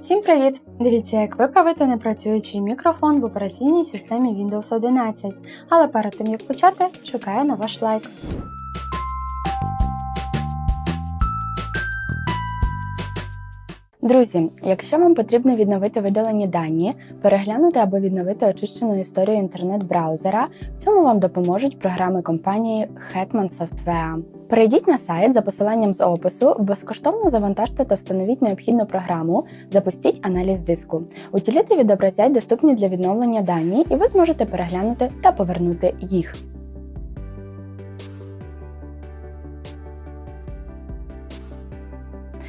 Всім привіт! Дивіться, як виправити непрацюючий мікрофон в операційній системі Windows 11. Але перед тим як почати, чекаю на ваш лайк. Друзі, якщо вам потрібно відновити видалені дані, переглянути або відновити очищену історію інтернет-браузера, в цьому вам допоможуть програми компанії Hetman Software. Перейдіть на сайт за посиланням з опису, безкоштовно завантажте та встановіть необхідну програму, запустіть аналіз диску. Утіліти відобразять доступні для відновлення дані, і ви зможете переглянути та повернути їх.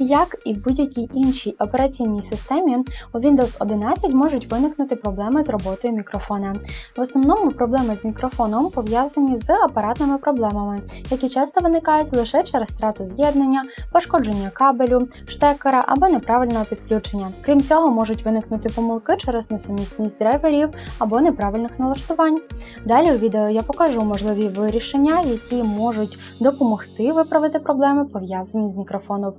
Як і в будь-якій іншій операційній системі, у Windows 11 можуть виникнути проблеми з роботою мікрофона. В основному проблеми з мікрофоном пов'язані з апаратними проблемами, які часто виникають лише через втрату з'єднання, пошкодження кабелю, штекера або неправильного підключення. Крім цього, можуть виникнути помилки через несумісність драйверів або неправильних налаштувань. Далі у відео я покажу можливі вирішення, які можуть допомогти виправити проблеми пов'язані з мікрофоном.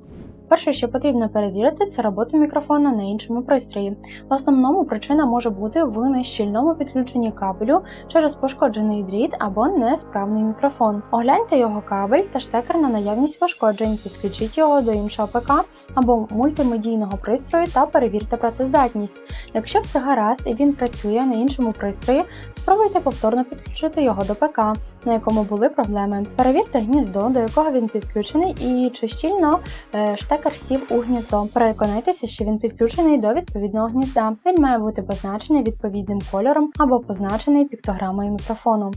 Перше, що потрібно перевірити, це роботу мікрофона на іншому пристрої. В основному причина може бути в нещільному підключенні кабелю через пошкоджений дріт або несправний мікрофон. Огляньте його кабель та штекер на наявність пошкоджень, підключіть його до іншого ПК або мультимедійного пристрою та перевірте працездатність. Якщо все гаразд і він працює на іншому пристрої, спробуйте повторно підключити його до ПК, на якому були проблеми. Перевірте гніздо, до якого він підключений, і чи щільно е, штекер штекер сів у гніздо. Переконайтеся, що він підключений до відповідного гнізда. Він має бути позначений відповідним кольором або позначений піктограмою мікрофону.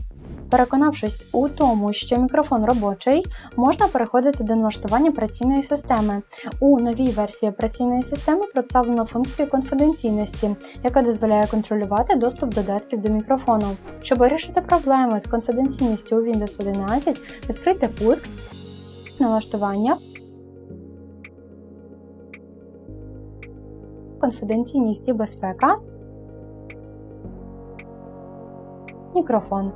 Переконавшись у тому, що мікрофон робочий, можна переходити до налаштування операційної системи. У новій версії операційної системи представлено функцію конфіденційності, яка дозволяє контролювати доступ додатків до мікрофону. Щоб вирішити проблеми з конфіденційністю у Windows 11, відкрийте пуск, налаштування. Конфіденційність і безпека, мікрофон.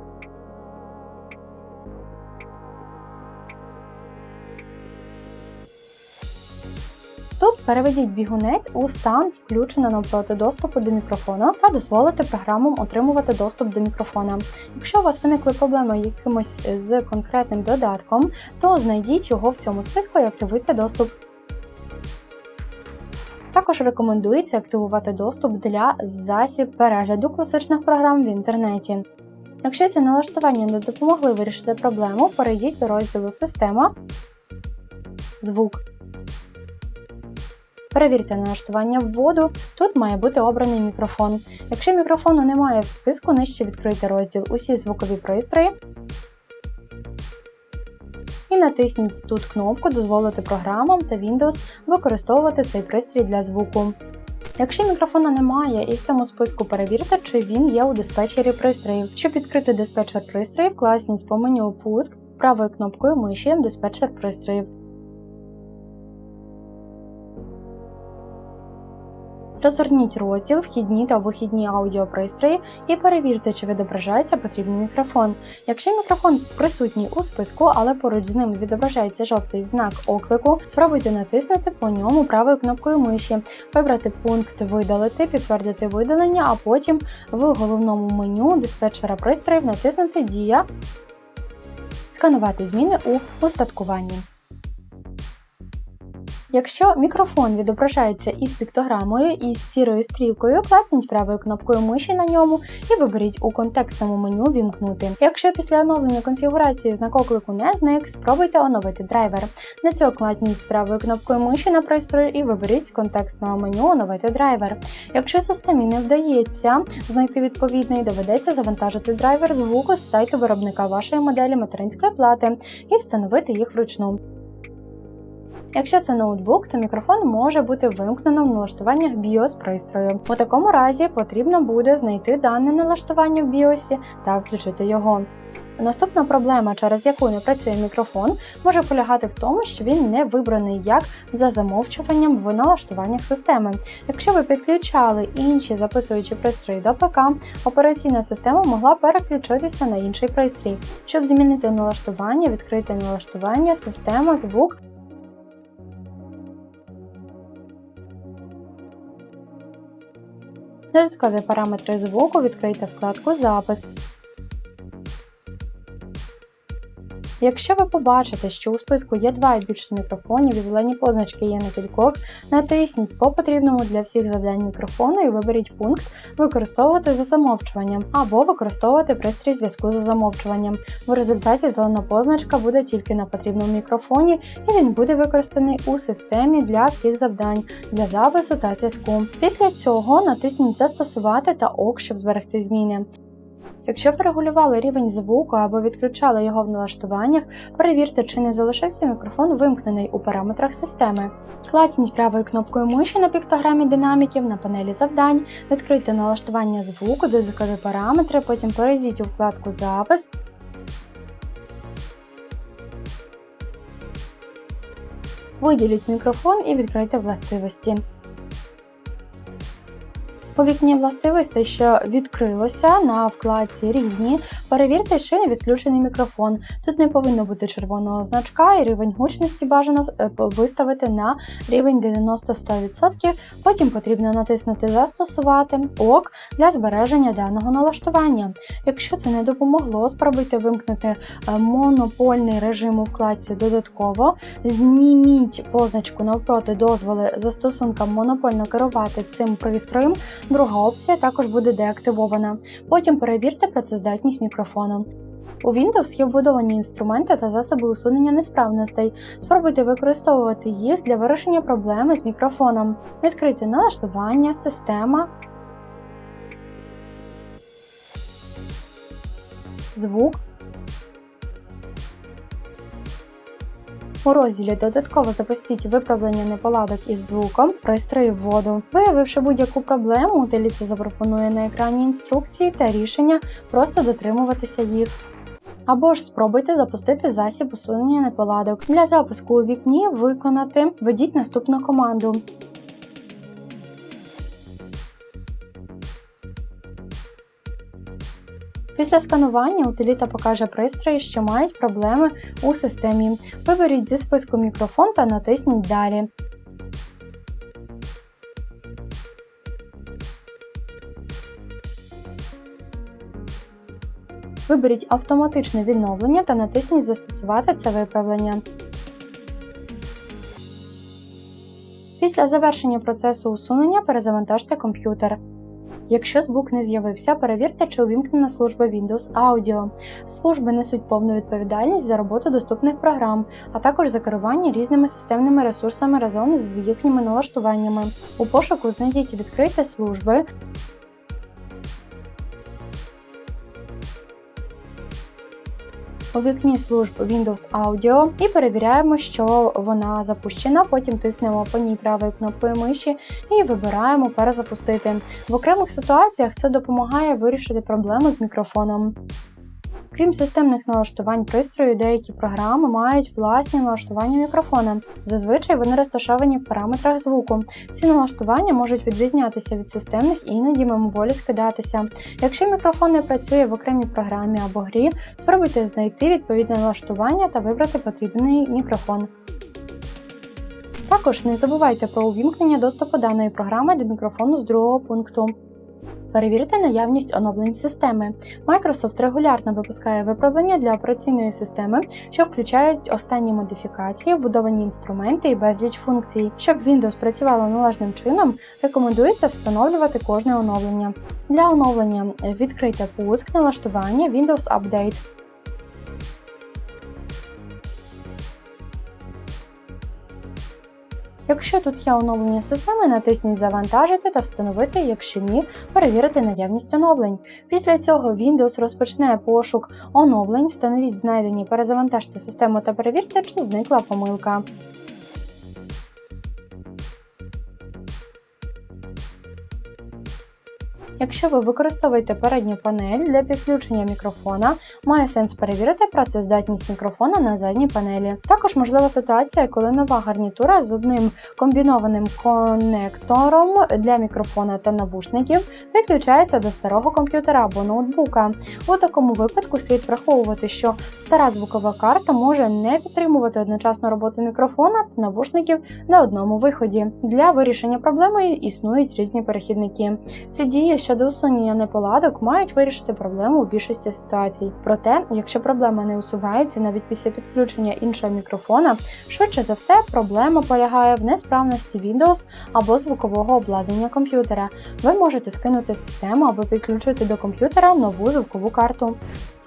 Тут переведіть бігунець у стан включено навпроти доступу до мікрофона та дозволите програмам отримувати доступ до мікрофона. Якщо у вас виникли проблеми якимось з конкретним додатком, то знайдіть його в цьому списку і активуйте доступ. Також рекомендується активувати доступ для засіб перегляду класичних програм в інтернеті. Якщо ці налаштування не допомогли вирішити проблему, перейдіть до розділу Система, Звук. Перевірте налаштування вводу, тут має бути обраний мікрофон. Якщо мікрофону немає в списку, нижче відкрийте розділ Усі звукові пристрої натисніть тут кнопку Дозволити програмам та Windows використовувати цей пристрій для звуку. Якщо мікрофона немає і в цьому списку перевірте, чи він є у диспетчері пристроїв. Щоб відкрити диспетчер пристроїв, класніть по меню Пуск правою кнопкою миші Диспетчер пристроїв. Розгорніть розділ Вхідні та вихідні аудіопристрої і перевірте, чи відображається потрібний мікрофон. Якщо мікрофон присутній у списку, але поруч з ним відображається жовтий знак оклику, спробуйте натиснути по ньому правою кнопкою миші, вибрати пункт Видалити, підтвердити видалення, а потім в головному меню диспетчера пристроїв натиснути Дія, сканувати зміни у устаткуванні. Якщо мікрофон відображається із піктограмою із сірою стрілкою, клацніть правою кнопкою миші на ньому і виберіть у контекстному меню Вімкнути. Якщо після оновлення конфігурації знак не зник, спробуйте оновити драйвер. Для цього клацніть правою кнопкою миші на пристрої і виберіть з контекстного меню Оновити драйвер. Якщо системі не вдається знайти відповідний, доведеться завантажити драйвер звуку з сайту виробника вашої моделі материнської плати і встановити їх вручну. Якщо це ноутбук, то мікрофон може бути вимкнено в налаштуваннях BIOS пристрою. У такому разі потрібно буде знайти дане налаштування в BIOS та включити його. Наступна проблема, через яку не працює мікрофон, може полягати в тому, що він не вибраний як за замовчуванням в налаштуваннях системи. Якщо ви підключали інші записуючі пристрої до ПК, операційна система могла переключитися на інший пристрій. Щоб змінити налаштування, відкрити налаштування, система, звук. Додаткові параметри звуку відкрийте вкладку Запис. Якщо ви побачите, що у списку є два і більше мікрофонів і зелені позначки є на кількох, натисніть по потрібному для всіх завдань мікрофону і виберіть пункт Використовувати за замовчуванням або використовувати пристрій зв'язку за замовчуванням. В результаті зелена позначка буде тільки на потрібному мікрофоні і він буде використаний у системі для всіх завдань для запису та зв'язку. Після цього натисніть Застосувати та ОК, щоб зберегти зміни. Якщо ви регулювали рівень звуку або відключали його в налаштуваннях, перевірте, чи не залишився мікрофон вимкнений у параметрах системи. Клацніть правою кнопкою миші на піктограмі динаміків на панелі завдань, відкрийте налаштування звуку, додаткові параметри, потім перейдіть у вкладку Запис. Виділіть мікрофон і відкрийте властивості. У вікні властивостей, що відкрилося на вкладці Рівні, перевірте, чи не відключений мікрофон. Тут не повинно бути червоного значка, і рівень гучності бажано е, виставити на рівень 90-100%. Потім потрібно натиснути Застосувати ОК для збереження даного налаштування. Якщо це не допомогло, спробуйте вимкнути е, монопольний режим у вкладці додатково, зніміть позначку навпроти дозволи застосункам монопольно керувати цим пристроєм. Друга опція також буде деактивована. Потім перевірте працездатність мікрофону. У Windows є вбудовані інструменти та засоби усунення несправностей. Спробуйте використовувати їх для вирішення проблеми з мікрофоном. Відкрийте налаштування, система, звук. У розділі додатково запустіть виправлення неполадок із звуком пристрою вводу. Виявивши будь-яку проблему, утиліта запропонує на екрані інструкції та рішення просто дотримуватися їх. Або ж спробуйте запустити засіб усунення неполадок. Для запуску у вікні виконати введіть наступну команду. Після сканування утиліта покаже пристрої, що мають проблеми у системі. Виберіть зі списку мікрофон та натисніть Далі. Виберіть автоматичне відновлення та натисніть Застосувати це виправлення. Після завершення процесу усунення перезавантажте комп'ютер. Якщо звук не з'явився, перевірте, чи увімкнена служба Windows Audio. Служби несуть повну відповідальність за роботу доступних програм, а також за керування різними системними ресурсами разом з їхніми налаштуваннями. У пошуку знайдіть відкрити служби. У вікні служб Windows Audio і перевіряємо, що вона запущена. Потім тиснемо по ній правою кнопкою миші і вибираємо перезапустити. В окремих ситуаціях це допомагає вирішити проблему з мікрофоном. Крім системних налаштувань пристрою, деякі програми мають власні налаштування мікрофона. Зазвичай вони розташовані в параметрах звуку. Ці налаштування можуть відрізнятися від системних і іноді мимоволі скидатися. Якщо мікрофон не працює в окремій програмі або грі, спробуйте знайти відповідне налаштування та вибрати потрібний мікрофон. Також не забувайте про увімкнення доступу даної програми до мікрофону з другого пункту. Перевірте наявність оновлень системи. Microsoft регулярно випускає виправлення для операційної системи, що включають останні модифікації, вбудовані інструменти і безліч функцій. Щоб Windows працювало належним чином, рекомендується встановлювати кожне оновлення. Для оновлення відкрийте пуск налаштування Windows Update. Якщо тут є оновлення системи, натисніть Завантажити та встановити, якщо ні, перевірити наявність оновлень. Після цього Windows розпочне пошук оновлень, встановіть знайдені, перезавантажте систему та перевірте, чи зникла помилка. Якщо ви використовуєте передню панель для підключення мікрофона, має сенс перевірити працездатність мікрофона на задній панелі. Також можлива ситуація, коли нова гарнітура з одним комбінованим конектором для мікрофона та навушників підключається до старого комп'ютера або ноутбука. У такому випадку слід враховувати, що стара звукова карта може не підтримувати одночасну роботу мікрофона та навушників на одному виході. Для вирішення проблеми існують різні перехідники. Ці дії щодо усунення неполадок мають вирішити проблему у більшості ситуацій. Проте, якщо проблема не усувається навіть після підключення іншого мікрофона, швидше за все проблема полягає в несправності Windows або звукового обладнання комп'ютера. Ви можете скинути систему або підключити до комп'ютера нову звукову карту.